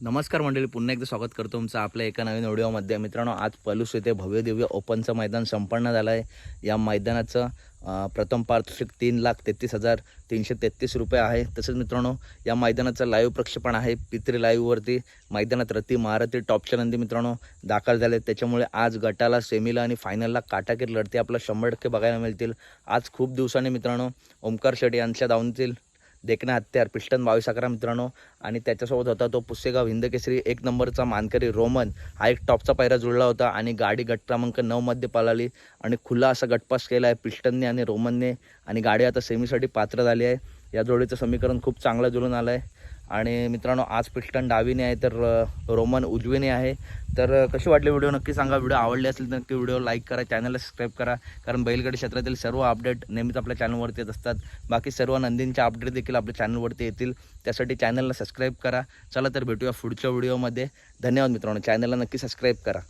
नमस्कार मंडळी पुन्हा एकदा स्वागत करतो तुमचं आपल्या एका नवीन व्हिडिओमध्ये मित्रांनो आज पलूस येथे भव्य दिव्य ओपनचं मैदान संपन्न झालं आहे या मैदानाचं प्रथम पारितोषिक तीन लाख तेहतीस हजार तीनशे तेहतीस रुपये आहे. तसंच मित्रांनो या मैदानाचं लाईव्ह प्रक्षेपण आहे पित्री लाईव्हवरती मैदानात रती महारथी टॉपच्या नंदी मित्रांनो दाखल झाले त्याच्यामुळे आज गटाला सेमीला आणि फायनलला काटाकीर लढती आपल्याला शंभर टक्के बघायला मिळतील. आज खूप दिवसांनी मित्रांनो ओमकार शेट्टी यांच्या धावणीतील देखणे हत्यार. पिस्टन बावीस अकरा मित्रांनो. आणि त्याच्यासोबत होता तो पुसेगाव हिंदकेसरी एक नंबरचा मानकरी रोमन. हा एक टॉपचा पायरा जुळला होता आणि गाडी गट क्रमांक नऊमध्ये पळाली. आणि खुला असा गटपास केला आहे पिस्टनने आणि रोमनने. आणि गाडी आता सेमीसाठी पात्र झाली आहे. या जोडीचं समीकरण खूप चांगलं जुळून आलं आहे आणि मित्रांनो आज पिस्टन डावीने आहे तर रोमन उजवीने आहे. तर कसे कशी वाटली व्हिडिओ? नक्की सांगा. व्हिडिओ आवडले असेल तर नक्की व्हिडिओ लाईक करा चॅनलला सबस्क्राईब करा. कारण बैलगाडी क्षेत्रातील सर्व अपडेट नेहमीच आपल्या चॅनलवरती येत असतात. बाकी सर्व नंदींच्या अपडेट देखील आपल्या चॅनलवरती येतील. त्यासाठी चॅनलला सबस्क्राईब करा. चला तर भेटूया पुढच्या व्हिडिओमध्ये. धन्यवाद मित्रांनो. चॅनलला नक्की सबस्क्राईब करा.